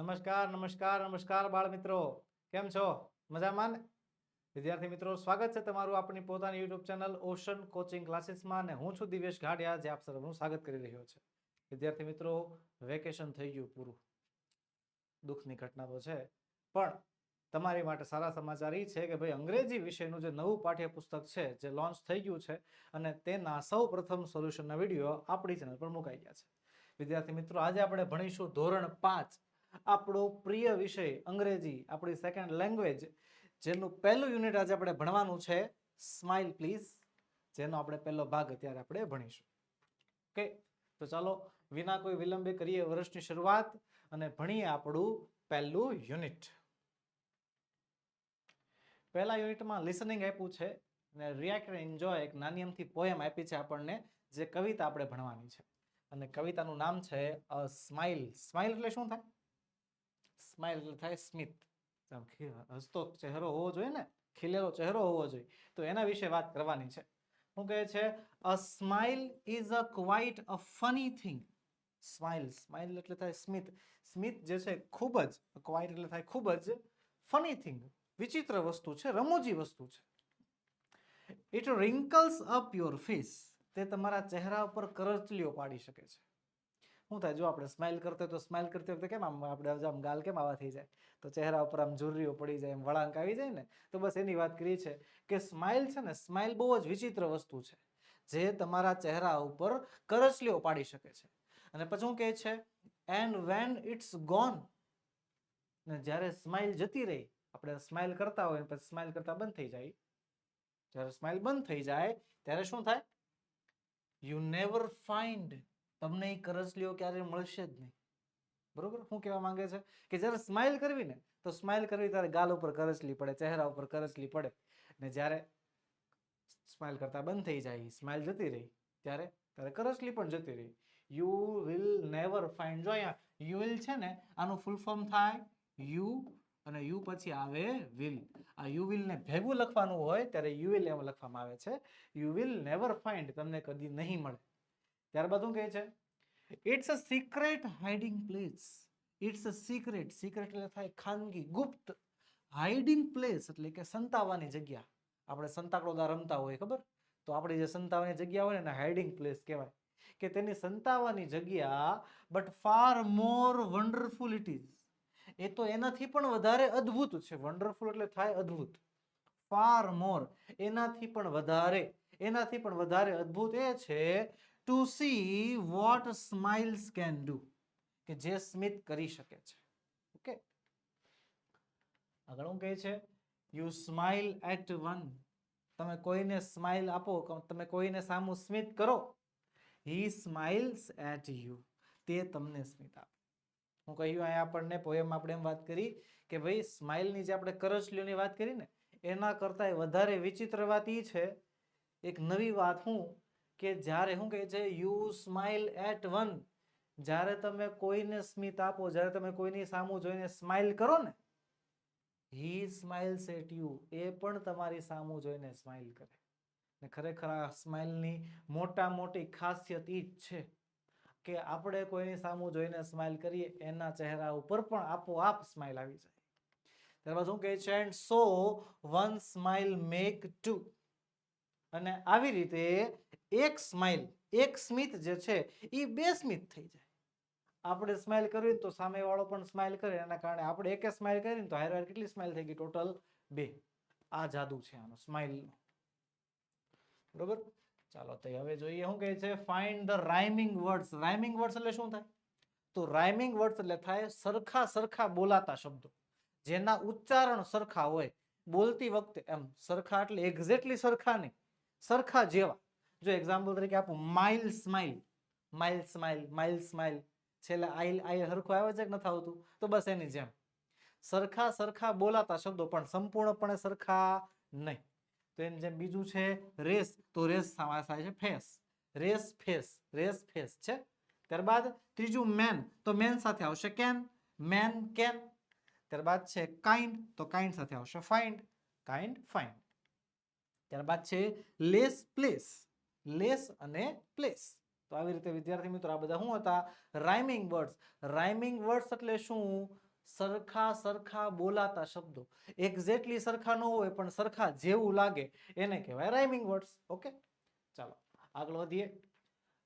નમસ્કાર નમસ્કાર નમસ્કાર બાળ મિત્રો કેમ છો? મજામાં ને? વિદ્યાર્થી મિત્રો, સ્વાગત છે તમારું આપણી પોતાની યુટ્યુબ ચેનલ ઓશન કોચિંગ ક્લાસીસમાં અને હું છું દિવેશ ઘાડિયા, જે આપ સર્વનું સ્વાગત કરી રહ્યો છે. વિદ્યાર્થી મિત્રો, વેકેશન થઈ ગયું પૂરું. દુઃખની ઘટના તો છે. પણ તમારી માટે સારા સમાચાર એ છે કે ભાઈ, અંગ્રેજી વિષયનું જે નવું પાઠ્યપુસ્તક છે, જે લોન્ચ થઈ ગયું છે અને તેના સૌ પ્રથમ સોલ્યુશનના વીડિયો આપણી ચેનલ પર મુકાઈ ગયા છે. વિદ્યાર્થી મિત્રો, આજે આપણે ભણીશું ધોરણ પાંચ આપણો પ્રિય વિષય અંગ્રેજી, આપણી સેકન્ડ લેંગ્વેજ જેનું પહેલું યુનિટ આજે આપણે ભણવાનું છે. સ્માઇલ પ્લીઝ જેનો આપણે પહેલો ભાગ અત્યારે આપણે ભણીશું. ઓકે તો ચાલો, વિના કોઈ વિલંબે કરીએ વર્ષની શરૂઆત અને ભણીએ આપણું પહેલું યુનિટ પહેલા યુનિટમાં લિસનિંગ આપ્યું છે અને રિએક્ટ એન્જોય એક નાની એમથી પોએમ આપી છે આપણને, જે કવિતા આપણે ભણવાની છે. અને કવિતાનું નામ છે, અ સ્માઇલ સ્માઇલ એટલે શું થાય? સ્માઇલ એટલે થાય સ્મિત. હસતો ચહેરો હોવો જોઈએ ને, ખીલેલો ચહેરો હોવો જોઈએ. તો એના વિશે વાત કરવાની છે. શું કહે છે? A smile is a quite a funny thing smile smile એટલે થાય સ્મિત. સ્મિત જે છે ખૂબ જ ક્વાઇટ એટલે થાય ખૂબ જ ફની થિંગ વિચિત્ર વસ્તુ છે, રમૂજી વસ્તુ છે. It wrinkles up your face તે તમારા ચહેરા ઉપર કરચલીઓ પાડી શકે છે. શું થાય, જો આપણે સ્માઇલ કરતા હોય તો સ્માઇલ કરતી વખતે કેમ આમ, આપણે આમ ગાલ કેમ આવા થઈ જાય? તો ચહેરા ઉપર આમ ઝુર્રીઓ પડી જાય એમ વળાંક આવી જાય ને, તો બસ એની વાત કરી છે કે સ્માઇલ છે ને સ્માઇલ બહુ જ વિચિત્ર વસ્તુ છે, જે તમારા ચહેરા ઉપર કરચલીઓ પાડી શકે છે. અને પછી શું કહે છે એન્ડ વેન ઇટ્સ ગોન ને જ્યારે સ્માઇલ જતી રહી, આપણે સ્માઇલ કરતા હોય પછી સ્માઇલ કરતા બંધ થઈ જાય. જ્યારે સ્માઇલ બંધ થઈ જાય, ત્યારે શું થાય? યુ નેવર ફાઇન્ડ તમને એ કરસલીઓ ક્યારે મળશે જ નહીં. બરોબર? શું કહેવા માંગે છે કે જ્યારે સ્માઇલ કરવી ને, તો સ્માઇલ કરવી ત્યારે ગાલ ઉપર કરસલી પડે, ચહેરા ઉપર કરસલી પડે. ને જ્યારે સ્માઇલ કરતા બંધ થઈ જાય સ્માઇલ જતી રહી, ત્યારે ત્યારે કરસલી પણ જતી રહી. યુ વિલ નેવર ફાઇન્ડ જો અહીંયા યુ વિલ છે ને, આનું ફૂલ ફોર્મ થાય યુ અને યુ પછી આવે વિલ આ યુ વિલ ને ભેગું લખવાનું હોય, ત્યારે યુ વિલ એમ લખવામાં આવે છે. યુ વિલ નેવર ફાઇન્ડ તમને કદી નહીં મળે. ત્યારબાદ શું કહે છે? It's a secret hiding place it's a secret secret એટલે થાય ખાનગી, ગુપ્ત હાઇડિંગ પ્લેસ એટલે કે સંતાવાની જગ્યા. આપણે સંતાકડોદા રમતા હોય, ખબર? તો આપણે જે સંતાવાની જગ્યા હોય ને એને હાઇડિંગ પ્લેસ કહેવાય. કે તેની સંતાવાની જગ્યા but far more wonderful it is એ તો એનાથી પણ વધારે અદ્ભુત છે. વન્ડરફુલ એટલે થાય અદ્ભુત. ફાર મોર એનાથી પણ વધારે. એનાથી પણ વધારે અદ્ભુત એ છે to see what smiles can do કે જે સ્મિત કરી શકે છે. ઓકે આગળ શું કહે છે યુ સ્માઇલ એટ વન તમે કોઈને સ્માઇલ આપો, તમે કોઈને સામું સ્મિત કરો હી સ્માઇલ્સ એટ યુ તે તમને સ્મિત આપે. હું કહ્યું, અહીંયા આપણને પોએમ આપણે એમ વાત કરી કે ભાઈ સ્માઇલની જે આપણે કરચલીઓની વાત કરી ને, એના કરતાંય વધારે વિચિત્ર વાત એ છે. એક નવી વાત હું કે જ્યારે શું કહે છે યુ સ્માઇલ એટ વન જ્યારે તમે કોઈને સ્મિત આપો, જ્યારે તમે કોઈની સામું જોઈને સ્માઇલ કરો ને હી સ્માઇલ્સ એટ યુ એ પણ તમારી સામું જોઈને સ્માઇલ કરે. ને ખરેખર આ સ્માઇલની મોટા મોટી ખાસિયત એ જ છે કે આપણે કોઈની સામું જોઈને સ્માઇલ કરીએ, એના ચહેરા ઉપર પણ આપોઆપ સ્માઇલ આવી જાય. ત્યારબાદ શું કહે છે and so one smile make two અને આવી રીતે એક સ્માઇલ એક સ્મિત જે છે એ બે સ્મિત થઈ જાય. આપણે સ્માઇલ કરીએ તો સામેવાળો પણ સ્માઇલ કરે, એના કારણે આપણે એકે સ્માઇલ કરીને તો હારે કેટલી સ્માઇલ થઈ ગઈ ટોટલ? બે. આ જાદુ છે આનો સ્માઇલ બરોબર? ચાલો, તો હવે જોઈએ શું કહે છે find the rhyming words rhyming words એટલે શું થાય? તો રાઇમિંગ વર્ડ્સ એટલે થાય સરખા સરખા બોલાતા શબ્દો. જેના ઉચ્ચારણ સરખા હોય. બોલતી વખતે એમ સરખા એટલે એક્ઝેક્ટલી સરખા નહીં. સરખા જેવા. જો એક્ઝામ્પલ તરીકે આપું mile smile mile smile mile smile છેલ્લે આઈલ આઈલ હરખું આવે છે કે નથી આવતું? તો બસ એની જેમ. સરખા સરખા બોલાતા શબ્દો પણ સંપૂર્ણપણે સરખા નહીં. તો એની જેમ બીજું છે રેસ તો રેસ સમાસ થાય છે face. Race face race face છે. ત્યારબાદ ત્રીજું મેન તો મેન સાથે આવશે કેન મેન કેન ત્યારબાદ છે કાઇન્ડ તો કાઇન્ડ સાથે આવશે ફાઇન્ડ કાઇન્ડ ફાઇન્ડ ત્યારબાદ છે લેસ પ્લેસ લેસ અને પ્લેસ તો આવી રીતે, વિદ્યાર્થી મિત્રો, આ બધા શું હતા? રાઇમિંગ વર્ડ્સ રાઇમિંગ વર્ડ્સ એટલે શું? સરખા સરખા બોલાતા શબ્દો. એક્ઝેક્ટલી સરખા ન હોય, પણ સરખા જેવું લાગે. એને કહેવાય રાઇમિંગ વર્ડ્સ ઓકે ચાલો, આગળ વધીએ.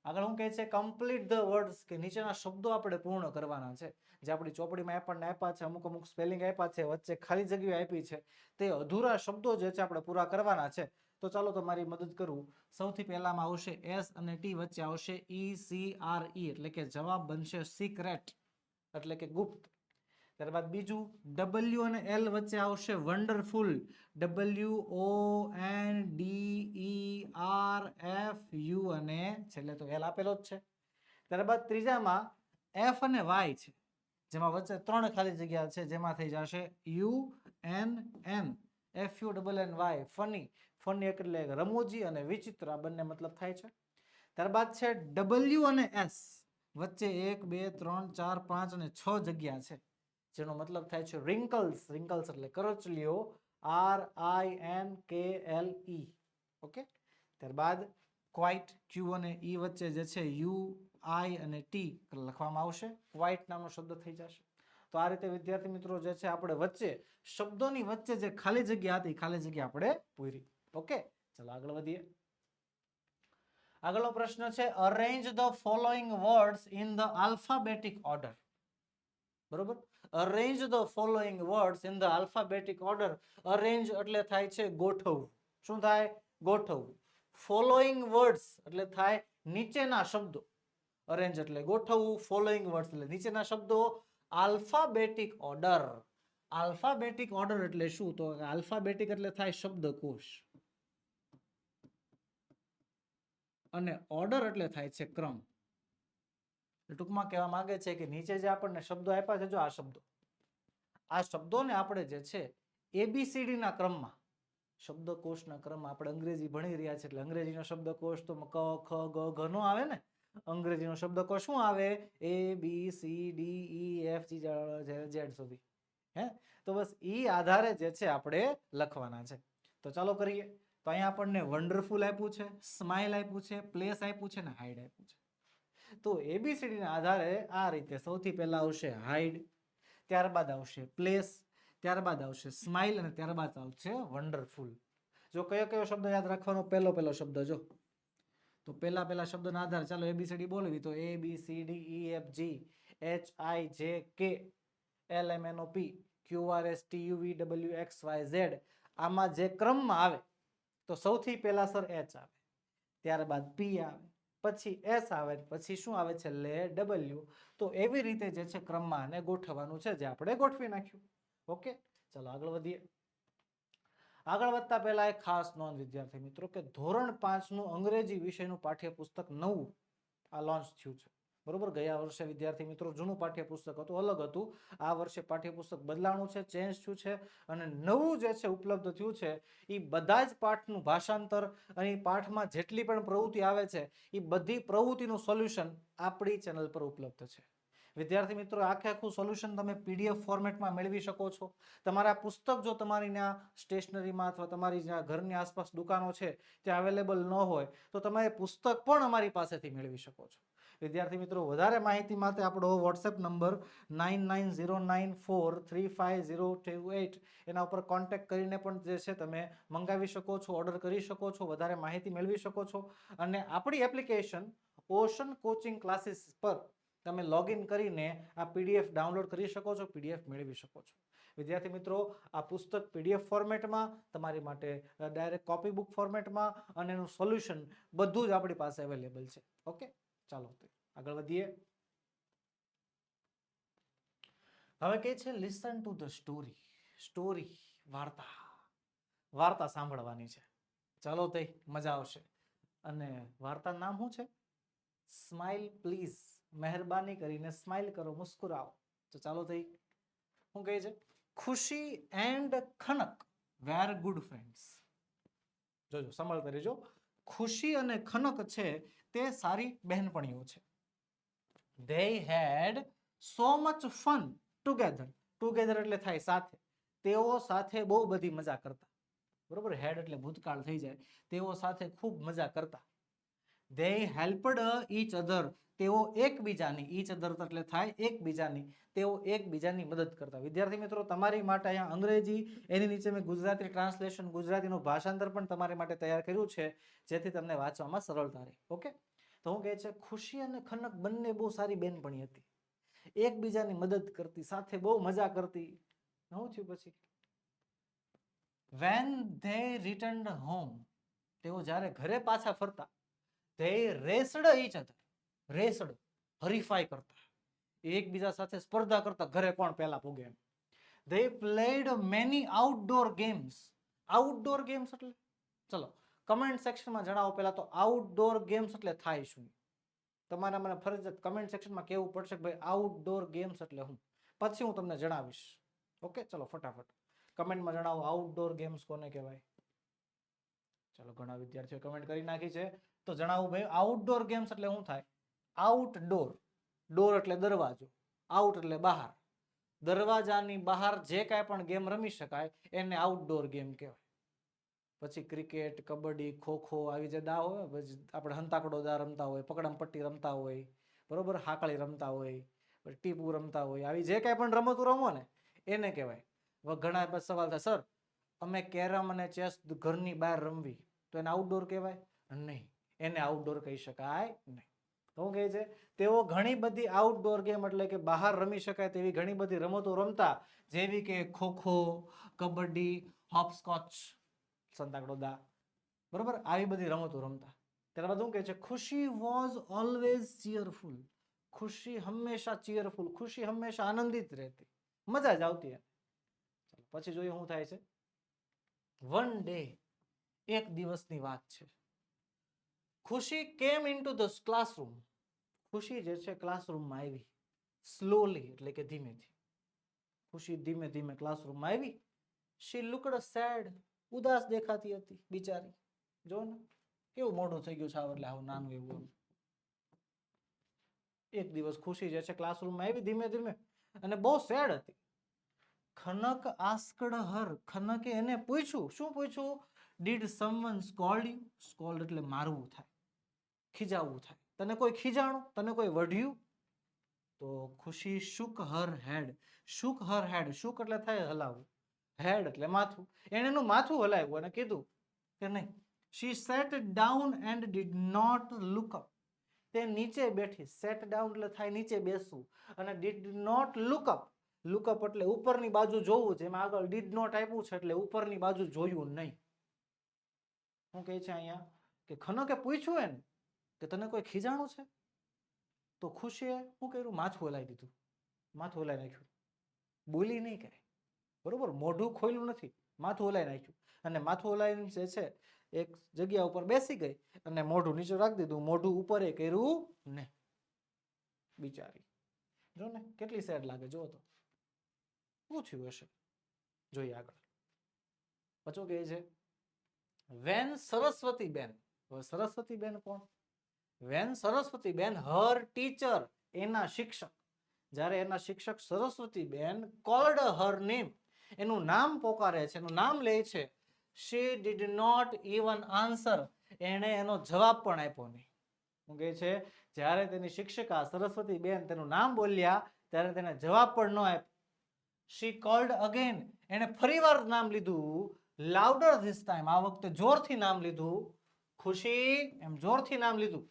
આગળ હું કહે છે? કમ્પ્લીટ ધ વર્ડ્સ કે નીચેના શબ્દો આપણે પૂર્ણ કરવાના છે. જે આપણી ચોપડીમાં આપણને આપ્યા છે, અમુક અમુક સ્પેલિંગ આપ્યા છે, વચ્ચે ખાલી જગ્યાઓ આપી છે. તે અધૂરા શબ્દો જે છે આપણે પૂરા કરવાના છે. તો ચાલો તમારી મદદ કરું. સૌથી પહેલામાં આવશે એસ અને ટી વચ્ચે આવશે ઈ સી, આર, ઈ, એટલે કે જવાબ બનશે સિક્રેટ, એટલે કે ગુપ્ત. ત્યારબાદ બીજું, ડબલ્યુ અને એલ વચ્ચે આવશે wonderful, W O N D E R F U અને છેલ્લે તો એલ આપેલો જ છે. ત્યારબાદ ત્રીજામાં એફ અને વાય છે, જેમાં વચ્ચે ત્રણ ખાલી જગ્યા છે, જેમાં થઈ જશે U N N. F U double N Y, funny. Funny એટલે રમૂજી અને વિચિત્ર આ બંને મતલબ થાય છે. ત્યારબાદ છે ડબલ્યુ અને એસ વચ્ચે એક, બે, ત્રણ, ચાર, પાંચ અને છ જગ્યા છે. જેનો મતલબ થાય છે રિંકલ્સ રિંકલ્સ એટલે કરચલીઓ. R I N K L E okay ત્યારબાદ ક્વાઇટ ક્યુ અને ઈ વચ્ચે જે છે યુ આઈ અને ટી લખવામાં આવશે. ક્વાઇટ નામનો શબ્દ થઈ જશે. તો આ રીતે વિદ્યાર્થી મિત્રો જે છે આપણે વચ્ચે શબ્દોની વચ્ચે જે ખાલી જગ્યા હતી ખાલી જગ્યા આપણે પૂરી. ઓકે ચલો આગળ વધીએ. આગળનો પ્રશ્ન છે arrange the following words in the alphabetic order બરોબર? Arrange the following words in the alphabetic order arrange એટલે થાય છે ગોઠવવું. શું થાય? ગોઠવવું. ફોલોઈંગ વર્ડ્સ એટલે થાય નીચેના શબ્દો. અરેન્જ એટલે ગોઠવવું ફોલોઈંગ વર્ડ્સ એટલે નીચેના શબ્દો. આલ્ફાબેટિક ઓર્ડર આલ્ફાબેટિક ઓર્ડર એટલે શું? તો આલ્ફાબેટિક એટલે થાય શબ્દકોશ. અને ઓર્ડર એટલે થાય છે ક્રમ. ટૂંકમાં કહેવા માંગે છે કે નીચે જે આપણને શબ્દો આપ્યા છે, જો આ શબ્દો. આ શબ્દોને આપણે જે છે એબીસીડીના ક્રમમાં, શબ્દકોશના ક્રમમાં આપણે અંગ્રેજી ભણી રહ્યા છે, એટલે અંગ્રેજીનો શબ્દકોશ તો ક, ખ, ગ, ઘ નો આવે ને? અંગ્રેજીનો શબ્દકોશ શું આવે? A B C D E F G Z સુધી. હે? તો બસ ઈ આધારે જે છે આપણે લખવાના છે. તો ચાલો કરીએ. તો અહીંયા આપણને વન્ડરફુલ આપ્યું છે સ્માઇલ આપ્યું છે પ્લેસ આપ્યું છે ને હાઈડ આપ્યું છે. તો એબીસીડીના આધારે આ રીતે સૌથી પહેલા આવશે હાઈડ ત્યારબાદ આવશે પ્લેસ ત્યારબાદ આવશે સ્માઇલ અને ત્યારબાદ આવશે વન્ડરફુલ જો કયો કયો શબ્દ યાદ રાખવાનો? પહેલો પહેલો શબ્દ જો. તો પહેલા પહેલા શબ્દના આધારે ચાલો એબીસીડી બોલવી. તો A B C D E F G H I J K L M N O P Q R S T U V W X Y Z આમાં જે ક્રમમાં આવે તો સૌથી પહેલા સર એચ આવે, ત્યારબાદ પી આવે, પછી એસ આવે, પછી શું આવે છે લે ડબલ્યુ તો એવી રીતે જે છે ક્રમમાં આને ગોઠવવાનું છે, જે આપણે ગોઠવી નાખ્યું. ઓકે? ચલો આગળ વધીએ. આગળ વધતા પહેલા એક ખાસ નોંધ, વિદ્યાર્થી મિત્રો, કે ધોરણ પાંચનું અંગ્રેજી વિષયનું પાઠ્યપુસ્તક નવું આ લોન્ચ થયું છે. બરોબર? ગયા વર્ષે વિદ્યાર્થી મિત્રો જૂનું પાઠ્યપુસ્તક હતું, અલગ હતું. આ વર્ષે પાઠ્યપુસ્તક બદલાણું છે, ચેન્જ થયું છે અને નવું જે છે ઉપલબ્ધ થયું છે એ બધા જ પાઠનું ભાષાંતર અને પાઠમાં જેટલી પણ પ્રવૃત્તિ આવે છે એ બધી પ્રવૃત્તિનું સોલ્યુશન આપણી ચેનલ પર ઉપલબ્ધ છે. વિદ્યાર્થી મિત્રો, આખે આખું સોલ્યુશન તમે પીડીએફ ફોર્મેટમાં મેળવી શકો છો. તમારા પુસ્તક જો તમારી ત્યાં સ્ટેશનરીમાં અથવા તમારી જ્યાં ઘરની આસપાસ દુકાનો છે, ત્યાં અવેલેબલ ન હોય, તો તમે પુસ્તક પણ અમારી પાસેથી મેળવી શકો છો. વિદ્યાર્થી મિત્રો, વધારે માહિતી માટે આપણો WhatsApp number nine nine zero nine four three five zero two eight એના ઉપર કોન્ટેક્ટ કરીને પણ જે છે તમે મંગાવી શકો છો ઓર્ડર કરી શકો છો, વધારે માહિતી મેળવી શકો છો. અને આપણી એપ્લિકેશન ઓશન કોચિંગ ક્લાસીસ પર તમે લોગિન કરીને આ પીડીએફ ડાઉનલોડ કરી શકો છો પીડીએફ મેળવી શકો છો. વિદ્યાર્થી મિત્રો, આ પુસ્તક પીડીએફ ફોર્મેટમાં તમારી માટે ડાયરેક્ટ કોપી બુક ફોર્મેટમાં અને એનું સોલ્યુશન બધું જ આપણી પાસે અવેલેબલ છે. ઓકે ચાલો આગળ વધીએ. હવે કે છે listen to the story story વાર્તા. વાર્તા સાંભળવાની છે. ચાલો તે, મજા આવશે. અને વાર્તા નામ શું છે? સ્માઇલ પ્લીઝ મહેરબાની કરીને સ્માઇલ કરો, મુસ્કુરાવો. તો ચાલો થઈ શું કહે છે? Khushi and Khanak were good friends જોજો, સંભાળતા રહેજો. ખુશી અને ખનક છે તે સારી બહેનપણીઓ છે. They had so much fun together together એટલે થાય સાથે. તેઓ સાથે બહુ બધી મજા કરતા. બરોબર? હેડ એટલે ભૂતકાળ થઈ જાય. તેઓ સાથે ખૂબ મજા કરતા. ધે હેલ્પડ ઈચ other તેઓ એકબીજાની ઈચ અધર એટલે થાય એકબીજાની, તેઓ એકબીજાની મદદ કરતા. વિદ્યાર્થી મિત્રો, તમારી માટે અહીંયા અંગ્રેજી, એની નીચે મેં ગુજરાતી ટ્રાન્સલેશન ગુજરાતીનું ભાષાંતર પણ તમારી માટે તૈયાર કર્યું છે, જેથી તમને વાંચવામાં સરળતા રહે. ઓકે? તો હું કહે છે, ખુશી અને ખનક બંને બહુ સારી બેનપણી હતી. એકબીજાની મદદ કરતી, સાથે બહુ મજા કરતી. શું થયું પછી? વેન ધે રિટર્ન હોમ તેઓ જ્યારે ઘરે પાછા ફરતા ધે રેસડ ઈચ અધર રેસડ, હરીફાઈ કરતા. એકબીજા સાથે સ્પર્ધા કરતા. ઘરે કોણ પહેલા પૂગે એમ. They played many outdoor games outdoor games એટલે? ચલો કમેન્ટ સેક્શનમાં જણાવો પહેલા તો આઉટડોર ગેમ્સ એટલે થાય શું? તમારે મને ફરજિયાત કમેન્ટ સેક્શનમાં કહેવું પડશે ભાઈ આઉટડોર ગેમ્સ એટલે હું પછી હું તમને જણાવીશ. ઓકે ચલો, ફટાફટ. કમેન્ટમાં જણાવો આઉટડોર ગેમ્સ કોને કહેવાય? ચલો, ઘણા વિદ્યાર્થીઓ કમેન્ટ કરી નાખી છે. તો જણાવું ભાઈ આઉટડોર ગેમ્સ એટલે શું થાય? આઉટડોર ડોર એટલે દરવાજો આઉટ એટલે બહાર. દરવાજાની બહાર જે કાંઈ પણ ગેમ રમી શકાય એને આઉટડોર ગેમ કહેવાય. પછી ક્રિકેટ કબડ્ડી, ખોખો આવી જે દા હોય, પછી આપણે હંતાકડો દા રમતા હોય પકડમ પટ્ટી રમતા હોય, બરોબર? હાકળી રમતા હોય, પછી ટીપુ રમતા હોય, આવી જે કાંઈ પણ રમતું રમો ને, એને કહેવાય. હવે ઘણા પછી સવાલ થાય, સર, અમે કેરમ અને ચેસ ઘરની બહાર રમવી, તો એને આઉટડોર કહેવાય? નહીં, એને આઉટડોર કહી શકાય નહીં. તો કહે છે, તેઓ ઘણી બધી આઉટડોર ગેમ એટલે કે બહાર રમી શકાય તેવી ઘણી બધી રમતો રમતા, જેવી કે ખોખો, કબડ્ડી હોપસ્કોચ સંતાકડોદા, બરોબર? આવી બધી રમતો રમતા. ત્યારબાદ શું કહે છે, ખુશી વોઝ ઓલવેઝ ચીયરફુલ ખુશી હંમેશા ચીયરફુલ ખુશી હંમેશા આનંદિત રહેતી. મજા જ આવતી પછી જોઈએ શું થાય છે. વન ડે એક દિવસની વાત છે. ખુશી કેમ ઇન્ટુ ધ ક્લાસરૂમ ખુશી જે છે ક્લાસરૂમમાં આવી. સ્લોલી એટલે કે ધીમેથી. ખુશી ધીમે ધીમે ક્લાસરૂમમાં આવી. શી લુકડ સેડ ઉદાસ દેખાતી હતી બિચારી. જો ને, કેવું મોઢું થઈ ગયું આવ એટલે આવું નાનું એવું એક દિવસ ખુશી જે છે ક્લાસરૂમમાં આવી ધીમે ધીમે અને બહુ સેડ હતી. ખનક આસ્કડ હર, ખનકે એને પૂછ્યું, શું પૂછ્યું? Did someone scold you scold એટલે મારવું થાય. ખીજાવવું થાય. તને કોઈ ખીજાણું? તને કોઈ વઢ્યું? તો Khushi shook her head. Shook her head. Shook એટલે થાય હલાવવું. હેડ એટલે માથું. એણે એનું માથું હલાવ્યું અને કીધું કે નહીં. She sat down and did not look up તે નીચે બેઠી. સેટ ડાઉન એટલે થાય નીચે બેસવું. અને did not look up look up એટલે ઉપરની બાજુ જોવું જેમાં આગળ ડીડ નોટ આપ્યું છે એટલે ઉપરની બાજુ જોયું નહીં. શું કહે છે અહીંયા? કે ખનકે પૂછ્યું એને? કે તને કોઈ ખીજાણું છે? તો ખુશીએ શું કર્યું? માથું હલાવી દીધું. માથું હલાવી નાખ્યું. બોલી નહીં કરે બરોબર? મોઢું ખોલ્યું નથી. માથું હલાવી નાખ્યું. અને માથું હલાવીને જે છે, એક જગ્યા ઉપર બેસી ગઈ અને મોઢું નીચે રાખી દીધું. મોઢું ઉપર એ કર્યું ને. બિચારી. જો ને, કેટલી સેડ લાગે. જો તો. શું થયું હશે? જોઈએ આગળ. પછો કહે છે, વેન સરસ્વતી બેન. હવે સરસ્વતી બેન કોણ? વેન સરસ્વતી બેન, હર ટીચર, એના શિક્ષક. જ્યારે એના શિક્ષક સરસ્વતી બેન કોલ્ડ હર નેમ. એનું નામ પોકારે છે, એનું નામ લે છે she did not even answer એણે એનો જવાબ પણ આપ્યો નહીં. શું કહે છે? જ્યારે તેની શિક્ષિકા સરસ્વતી બેન તેનું નામ બોલ્યા, ત્યારે તેને જવાબ પણ ન આપ્યો. શી કોલ્ડ અગેન એણે ફરીવાર નામ લીધું લાઉડર ધીસ ટાઈમ આ વખતે જોરથી નામ લીધું, ખુશી. એમ જોરથી નામ લીધું.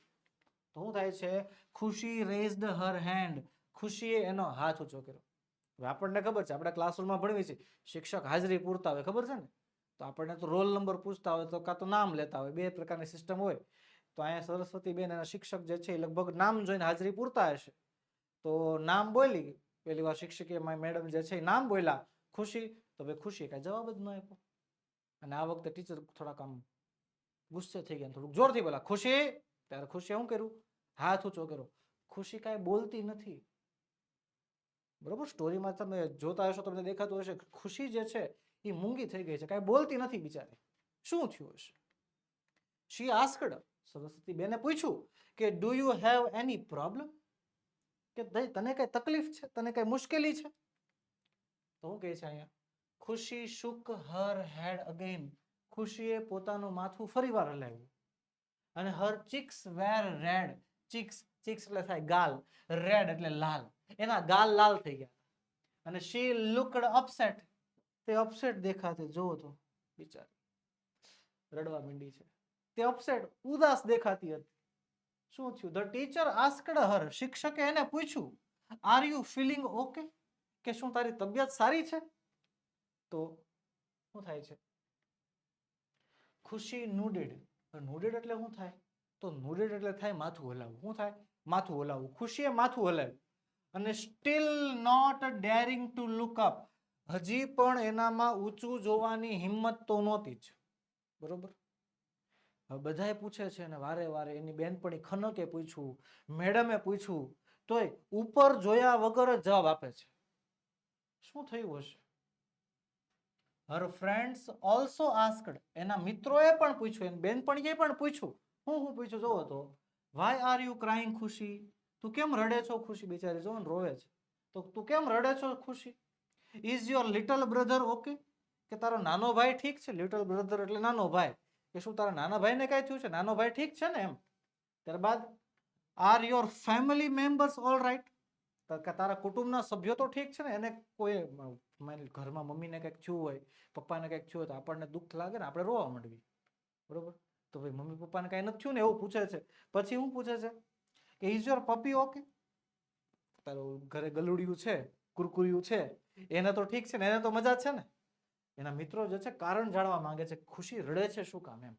તો શું થાય છે? ખુશી રેઝડ હર હેન્ડ ખુશીએ એનો હાથ ઊંચો કર્યો. હવે આપણને ખબર છે, આપણે ક્લાસરૂમમાં ભણવી છે, શિક્ષક હાજરી પૂરતા હોય, ખબર છે ને? તો આપણને તો રોલ નંબર પૂછતા હોય તો કાં તો નામ લેતા હોય, બે પ્રકારની સિસ્ટમ હોય. તો અહીંયા સરસ્વતી બેન એના શિક્ષક જે છે એ લગભગ નામ જોઈને હાજરી પૂરતા હશે. તો નામ બોલી, પેલી વાર શિક્ષકે મેડમ જે છે એ નામ બોલ્યા, ખુશી. તો ભાઈ ખુશી કાંઈ જવાબ જ ન આપ્યો. અને આ વખતે ટીચર થોડાક આમ ગુસ્સે થઈ ગયા થોડુંક જોરથી બોલા ખુશી? ત્યારે ખુશીએ શું કર્યું? હાથ ઊંચો કર્યો. ખુશી કાંઈ બોલતી નથી. બરોબર? સ્ટોરીમાં તમે જોતા હશો, તમને દેખાતું હશે ખુશી જે છે, એ મૂંગી થઈ ગઈ છે. કાંઈ બોલતી નથી બિચારી. શું થયું હશે? શી આસ્કડ? સરસ્વતી બેને પૂછ્યું કે do you have any problem કે તને કઈ તકલીફ છે? તને કઈ મુશ્કેલી છે? તો હું કહે છે અહીંયા, ખુશી શુક હર હેડ અગેન. ખુશીએ પોતાનું માથું ફરીવાર હલાવ્યું. અને her cheeks were red. Cheeks cheeks એટલે થાય ગાલ. રેડ એટલે લાલ. એના ગાલ લાલ થઈ ગયા. અને શી લુકડ અપસેટ તે અપસેટ દેખાતી જોવો તો, બિચારી. રડવા માંડી છે. તે અપસેટ ઉદાસ દેખાતી હતી. શું થયું? ધ ટીચર આસ્કડ હર શિક્ષકે એને પૂછ્યું આર યુ ફિલિંગ ઓકે કે શું તારી તબિયત સારી છે? તો, શું થાય છે? ખુશી નુડેડ નુડેડ એટલે શું થાય? તો નુડેડ એટલે થાય માથું હલાવવું. શું થાય? માથું હલાવવું. ખુશીએ માથું હલાવ્યું. અને still not daring to look up હજી પણ એનામાં ઊંચું જોવાની હિંમત તો નહોતી જ. બરોબર? હવે બધાએ પૂછે છે ને વારે વારે એની બેનપણી ખનકે પૂછ્યું, મેડમે પૂછ્યું, તોય ઉપર જોયા વગર જ જવાબ આપે છે. શું થયું હશે? હર ફ્રેન્ડ્સ ઓલ્સો આસ્કડ એના મિત્રોએ પણ પૂછ્યું, એની બેનપણીએ પણ પૂછ્યું. હું હું પૂછ્યું જોવો તો વાય આર યુ ક્રાઇંગ ખુશી? તું કેમ રડે છો, ખુશી? બિચારી જોવો ને રોવે છે. તો તું કેમ રડે છો, Khushi? Is your little brother okay કે તારો નાનો ભાઈ ઠીક છે? લિટલ બ્રધર એટલે નાનો ભાઈ. કે શું તારા નાના ભાઈને કાંઈ થયું છે? નાનો ભાઈ ઠીક છે ને એમ. ત્યારબાદ are your family members all right તારા કુટુંબના સભ્યો તો ઠીક છે ને? એને કોઈ ઘરમાં મમ્મીને કંઈક થયું હોય, પપ્પાને કંઈક થયું હોય તો આપણને દુઃખ લાગે ને? આપણે રોવા માંડવી. બરોબર? તો ભાઈ મમ્મી પપ્પાને કાંઈ નથી થયું ને એવું પૂછે છે. પછી શું પૂછે છે? કે ઇઝ યોર પપી ઓકે તારું ઘરે ગલુડિયું છે, કુરકુરિયું છે, એને તો ઠીક છે ને? એને તો મજા છે ને? એના મિત્રો જે છે, કારણ જાણવા માંગે છે, ખુશી રડે છે શું કામ એમ?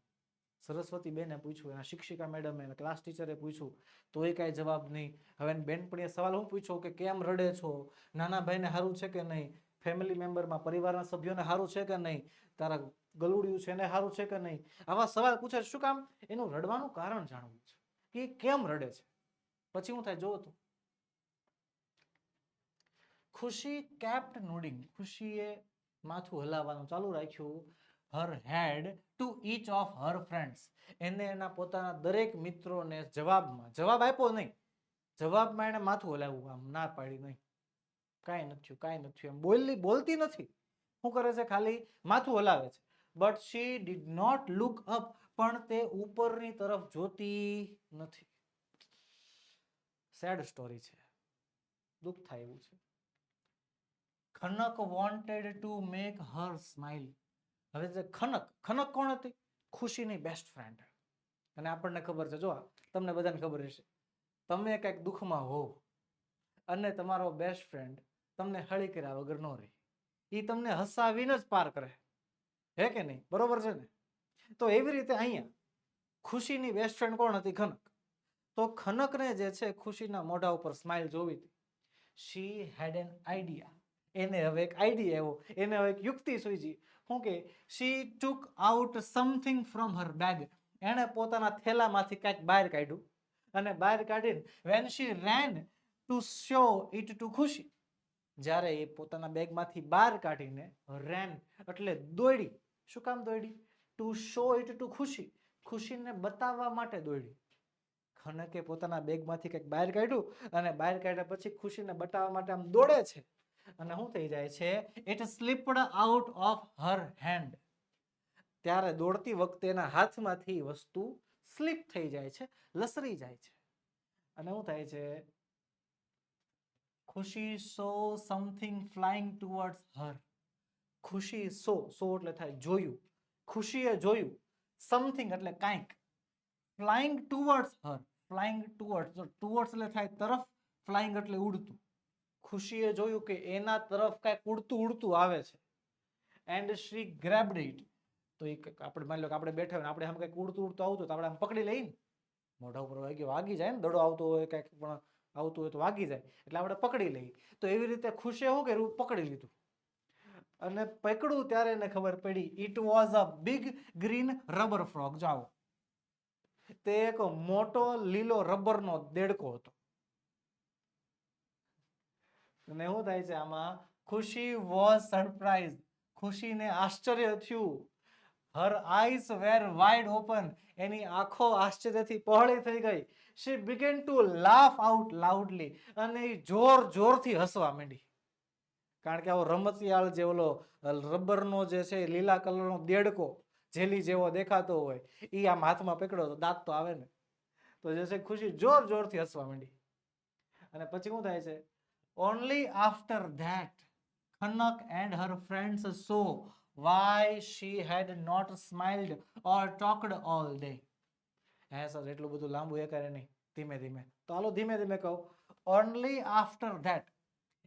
સરસ્વતી બેને પૂછ્યું, એના શિક્ષિકા મેડમે, એના ક્લાસ ટીચરે પૂછ્યું તો એ કાંઈ જવાબ નહીં. હવે બેનપણીએ સવાલ હું પૂછ્યો કે, કેમ રડે છો? નાના ભાઈને સારું છે કે નહીં? ફેમિલી મેમ્બરમાં પરિવારના સભ્યોને સારું છે કે નહીં? તારા ગલુડિયું છે એને સારું છે કે નહીં? આવા સવાલ પૂછે શું કામ? એનું રડવાનું કારણ જાણવું છે કે એ કેમ રડે છે? પછી હું થાય? જોવો તો. ખુશી કેપ્ટ નોડિંગ ખુશીએ માથું હલાવવાનું ચાલુ રાખ્યું. Her head to each of her friends એને એના પોતાના દરેક મિત્રોને જવાબમાં, જવાબ આપ્યો નહીં. જવાબમાં એને માથું હલાવ્યું, આમ ના પાડી નહીં. કાંઈ નથી કાંઈ નથી એમ બોલી, બોલતી નથી. શું કરે છે? ખાલી માથું હલાવે છે. But she did not look up પણ તે ઉપરની તરફ જોતી નથી. સેડ સ્ટોરી છે. દુઃખ થાય એવું છે. Khanak wanted to make her smile હવે જે ખનક ખનક કોણ હતી? ખુશીની બેસ્ટ ફ્રેન્ડ અને આપણને ખબર છે, જો તમને બધાને ખબર હશે. તમે કંઈક દુઃખમાં હો અને તમારો બેસ્ટ ફ્રેન્ડ તમને હળી કર્યા વગર ન રહે. એ તમને હસાવીને જ પાર કરે. હે કે નહીં? બરોબર છે ને? તો એવી રીતે અહીંયા ખુશીની બેસ્ટ ફ્રેન્ડ કોણ હતી? ખનક. તો ખનકને જે છે, ખુશીના મોઢા ઉપર સ્માઇલ જોવી હતી. શી હેડ એન આઈડિયા એને હવે એક આઈડિયા એવો એને હવે એક યુક્તિ સૂઝી શું કે she took out something from her bag એણે પોતાના થેલામાંથી કાંઈક બહાર કાઢ્યું અને બહાર કાઢીને when she ran to show it to Khushi, જ્યારે એ પોતાના બેગમાંથી બહાર કાઢીને રેન એટલે દોડી શું કામ દોડી ટુ શો ઇટ ટુ ખુશી. ખુશીને બતાવવા માટે દોડી ખનકે પોતાના બેગમાંથી કંઈક બહાર કાઢ્યું અને બહાર કાઢ્યા પછી ખુશીને બતાવવા માટે આમ દોડે છે. અને શું થઈ જાય છે? It slipped out of her hand ત્યારે દોડતી વખતે એના હાથમાંથી વસ્તુ સ્લીપ થઈ જાય છે, લસરી જાય છે. અને શું થાય છે? Khushi saw something flying towards her Khushi saw saw એટલે થાય જોયું. ખુશીએ જોયું. સમથિંગ એટલે કાંઈક. Flying towards her flying towards towards એટલે થાય તરફ ફ્લાઇંગ એટલે ઉડતું. ખુશીએ જોયું કે એના તરફ કાંઈક ઉડતું ઉડતું આવે છે. એન્ડ શ્રી ગ્રેબ્ડ ઇટ તો એ આપણે માની લો કે આપણે બેઠા હોય આપણે આમ કંઈક ઉડતું ઉડતું આવતું તો આપણે આમ પકડી લઈએ ને. મોઢા ઉપર વાગી વાગી જાય ને, દડો આવતો હોય કંઈક પણ આવતું હોય તો વાગી જાય. એટલે આપણે પકડી લઈએ. તો એવી રીતે ખુશીએ શું કર્યું? પકડી લીધું. અને પકડું ત્યારે એને ખબર પડી it was a big green rubber frog જાઓ. તે એક મોટો લીલો રબરનો દેડકો હતો. અને શું થાય છે, આમાં ખુશી વોઝ સરપ્રાઈઝ ખુશીને આશ્ચર્ય થયું. Her eyes were wide open એની આંખો આશ્ચર્યથી પહોળી થઈ ગઈ. She began to laugh out loudly અને જોર જોરથી હસવા માંડી. કારણ કે આવો રમતિયાળ જે રબરનો જે છે લીલા કલરનો દેડકો જેલી જેવો દેખાતો હોય એ આમ હાથમાં પકડો તો દાંત તો આવે ને. તો જે છે, ખુશી જોર જોરથી હસવા માંડી. અને પછી શું થાય છે? Only after that Khanak and her friends so why she had not smiled or talked all day. હે સર, એટલું બધું લાંબુ એ કરે નહીં. ધીમે ધીમે. તો હાલો, ધીમે ધીમે કહું. ઓનલી આફ્ટર ધેટ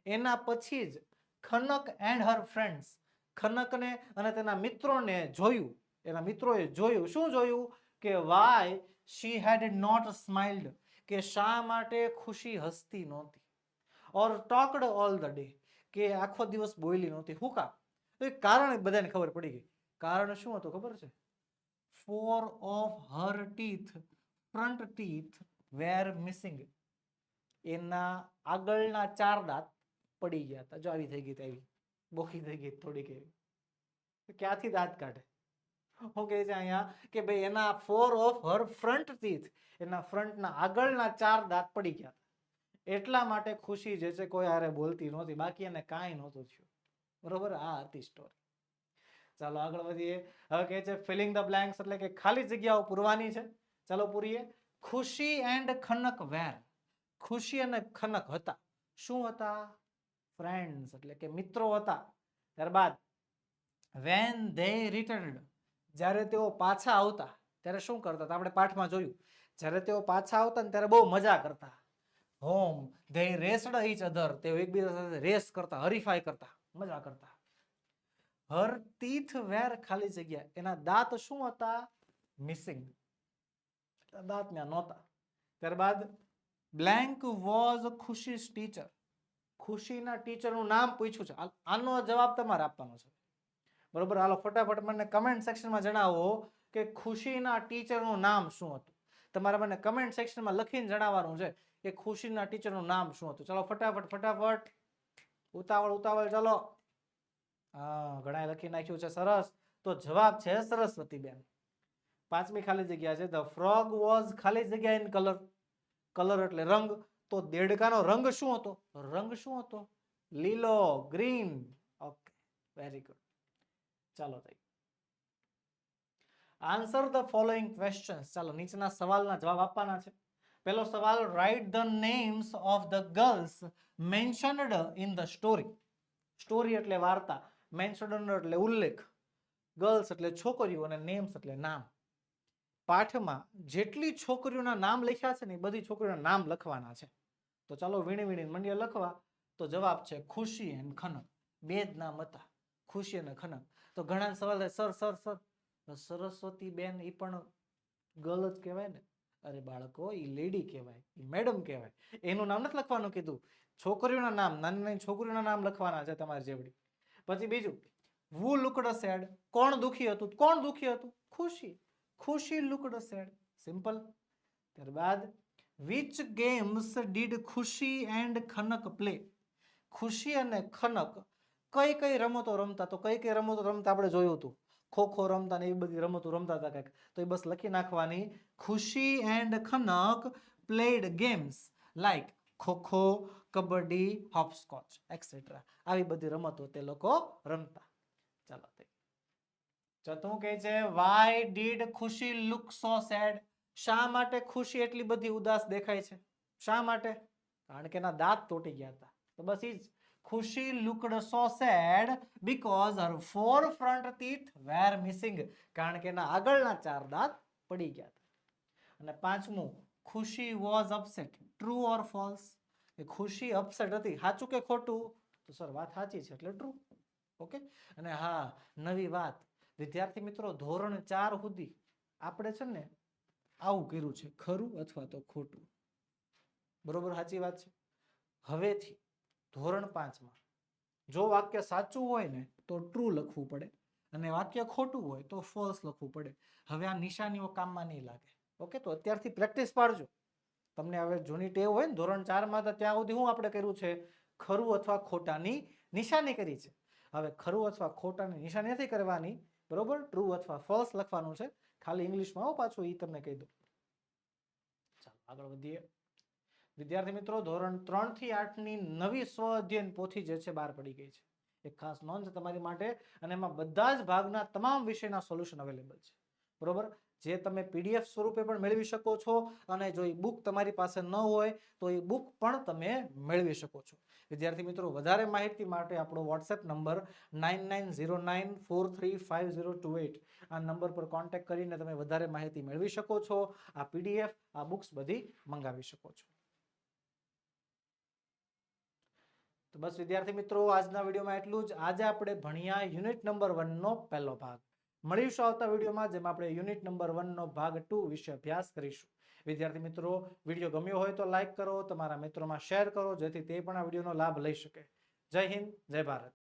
એના પછી જ ખનક એન્ડ હર ફ્રેન્ડ્સ ખનકને અને તેના મિત્રોને જોયું. એના મિત્રોએ જોયું. શું જોયું? કે why she had not smiled કે શા માટે ખુશી હસતી નહોતી. Or talked all the day કે આખો દિવસ બોયલી નહોતી. હું તો એ કારણ બધાને ખબર પડી ગઈ. કારણ શું હતું ખબર છે? Four of her teeth front teeth were missing એના આગળના ચાર દાંત પડી ગયા હતા. જો આવી થઈ ગઈ આવી. બોખી થઈ ગઈ થોડીક એવી. ક્યાંથી દાંત કાઢે? હું કહે છે અહીંયા કે ભાઈ એના four of her front teeth એના ફ્રન્ટના આગળના ચાર દાંત પડી ગયા. એટલા માટે ખુશી જે છે કોઈ હારે બોલતી નહોતી, બાકી એને કાંઈ નહોતું થયું. બરોબર? આ હતી સ્ટોરી ચાલો આગળ વધીએ. હવે કહે છે ફિલિંગ ધ બ્લેન્ક્સ એટલે કે ખાલી જગ્યાઓ પૂરવાની છે. ચાલો પૂરીએ. ખુશી એન્ડ ખનક વેર. ખુશી અને ખનક હતા. શું હતા? ફ્રેન્ડ્સ એટલે કે મિત્રો હતા. ત્યારબાદ વેન ધે રિટર્ન્ડ જ્યારે તેઓ પાછા આવતા, ત્યારે શું કરતા આપણે પાઠમાં જોયું. જ્યારે તેઓ પાછા આવતા ને ત્યારે બહુ મજા કરતા. Home they raced each other તેઓ એકબીજા સાથે રેસ કરતા, હરીફાઈ કરતા, મજા કરતા. હર ટીથ વેર ખાલી જગ્યા. એના દાંત શું હતા? મિસિંગ દાંત ત્યાં નહોતા. ત્યારબાદ બ્લેન્ક વોઝ ખુશીસ ટીચર ખુશીના ટીચરનું નામ પૂછ્યું છે. આનો જવાબ તમારે આપવાનો છે. બરોબર? હાલો, ફટાફટ મને કમેન્ટ સેક્શનમાં જણાવો કે ખુશીના ટીચરનું નામ શું હતું? તમારે મને કમેન્ટ સેક્શનમાં લખીને જણાવવાનું છે. કે ખુશીના ટીચરનું નામ શું હતું? ચલો ફટાફટ ફટાફટ. ઉતાવળ ઉતાવળ, ચલો. હા ઘણા લખી નાખ્યું છે સરસ. તો જવાબ છે સરસ્વતીબેન. પાંચમી ખાલી જગ્યા છે. ધ ફ્રોગ વોઝ ખાલી જગ્યા ઇન કલર કલર એટલે રંગ. તો દેડકાનો રંગ શું હતો? રંગ શું હતો? લીલો ગ્રીન ઓકે વેરી ગુડ ચાલો થઈ આન્સર ધ ફોલોઈંગ ક્વેશ્ચન્સ ચાલો નીચેના સવાલના જવાબ આપવાના છે. પહેલો સવાલ write the names of the girls mentioned in the story story એટલે વાર્તા. મેન્શનડ એટલે ઉલ્લેખ. ગર્લ્સ એટલે છોકરીઓ અને નેમ્સ એટલે નામ. પાઠમાં જેટલી છોકરીઓના નામ લખ્યા છે ને એ બધી છોકરીઓના નામ લખવાના છે. તો ચાલો વીણી વીણી મંડીએ લખવા. તો જવાબ છે, ખુશી એન્ડ ખનક બે જ નામ હતા. ખુશી અને ખનક તો ઘણા સવાલ સર સર સર. સરસ્વતી બેન એ પણ ગર્લ જ કહેવાય ને. અરે બાળકો એ લેડી કહેવાય એ મેડમ કહેવાય. એનું નામ નથી લખવાનું કીધું. છોકરીઓના નામ, નાની નાની છોકરીઓના નામ લખવાના છે તમારે જેવડી. પછી બીજું, વુ લુકડ સેડ, કોણ દુખી હતું? કોણ દુખી હતું? Khushi Khushi looked sad. Simple. ત્યારબાદ which games did Khushi and Khanak play Khushi અને ખનક કઈ કઈ રમતો રમતા? તો કઈ કઈ રમતો રમતા આપણે જોયું હતું? ખો ખો રમતા ને એવી બધી રમતો રમતા હતા કંઈક. તો એ બસ લખી નાખવાની. Khushi and Khanak played games like kho kho, kabaddi hopscotch etcetera આવી બધી રમતો તે લોકો રમતા. ચાલો થઈ ચતું કહે છે why did Khushi look so sad શા માટે ખુશી એટલી બધી ઉદાસ દેખાય છે? શા માટે? કારણ કે એના દાંત તૂટી ગયા હતા. તો બસ એ જ. Khushi looked so sad because her four front teeth were missing કારણ કે એના આગળના ચાર દાંત પડી ગયા હતા. અને પાંચમું, Khushi was upset true or false કે ખુશી અપસેટ હતી. સાચું કે ખોટું? તો સર વાત સાચી છે એટલે ટ્રુ ઓકે અને હા, નવી વાત. વિદ્યાર્થી મિત્રો, ધોરણ ચાર સુધી આપણે છે ને આવું કર્યું છે. ખરું અથવા તો ખોટું? બરોબર, સાચી વાત છે? હવેથી ધોરણ પાંચમાં. જો વાક્ય સાચું હોય ને, તો ટ્રુ લખવું પડે. અને વાક્ય ખોટું હોય, તો ફોલ્સ લખવું પડે. હવે આ નિશાનીઓ કામમાં નહીં લાગે. ઓકે તો અત્યારથી પ્રેક્ટિસ પાડજો. તમને હવે જૂની ટેવ હોય ને, ધોરણ ચારમાં તો ત્યાં સુધી હું આપણે કર્યું છે? ખરું અથવા ખોટાની નિશાની કરી છે. હવે ખરું અથવા ખોટાની નિશાની નથી કરવાની, બરોબર? ટ્રુ અથવા ફોલ્સ લખવાનું છે. ખાલી ઇંગ્લિશમાં આવો પાછું એ તમને કહી દો ચાલો, આગળ વધીએ. વિદ્યાર્થી મિત્રો, ધોરણ ત્રણથી આઠની નવી સ્વ અધ્યયન પોથી જે છે, બહાર પડી ગઈ છે. એક ખાસ નોંધ છે તમારી માટે, અને એમાં બધા જ ભાગના તમામ વિષયના સોલ્યુશન અવેલેબલ છે. બરોબર? જે તમે પીડીએફ સ્વરૂપે પણ મેળવી શકો છો, અને જો એ બુક તમારી પાસે ન હોય, તો એ બુક પણ તમે મેળવી શકો છો. વિદ્યાર્થી મિત્રો, વધારે માહિતી માટે આપણો WhatsApp number nine nine zero nine four three five zero two eight આ નંબર પર કોન્ટેક્ટ કરીને તમે વધારે માહિતી મેળવી શકો છો, આ પીડીએફ આ બુક્સ બધી મંગાવી શકો છો. તો બસ વિદ્યાર્થી મિત્રો, આજના વિડીયોમાં એટલું જ. આજે આપણે ભણ્યા યુનિટ નંબર વનનો પહેલો ભાગ. મળીશું આવતા વિડીયોમાં, જેમાં આપણે યુનિટ નંબર વનનો ભાગ ટુ વિશે અભ્યાસ કરીશું. વિદ્યાર્થી મિત્રો, વીડિયો ગમ્યો હોય તો લાઇક કરો, તમારા મિત્રોમાં શેર કરો, જેથી તે પણ આ વિડીયોનો લાભ લઈ શકે. જય હિન્દ, જય ભારત.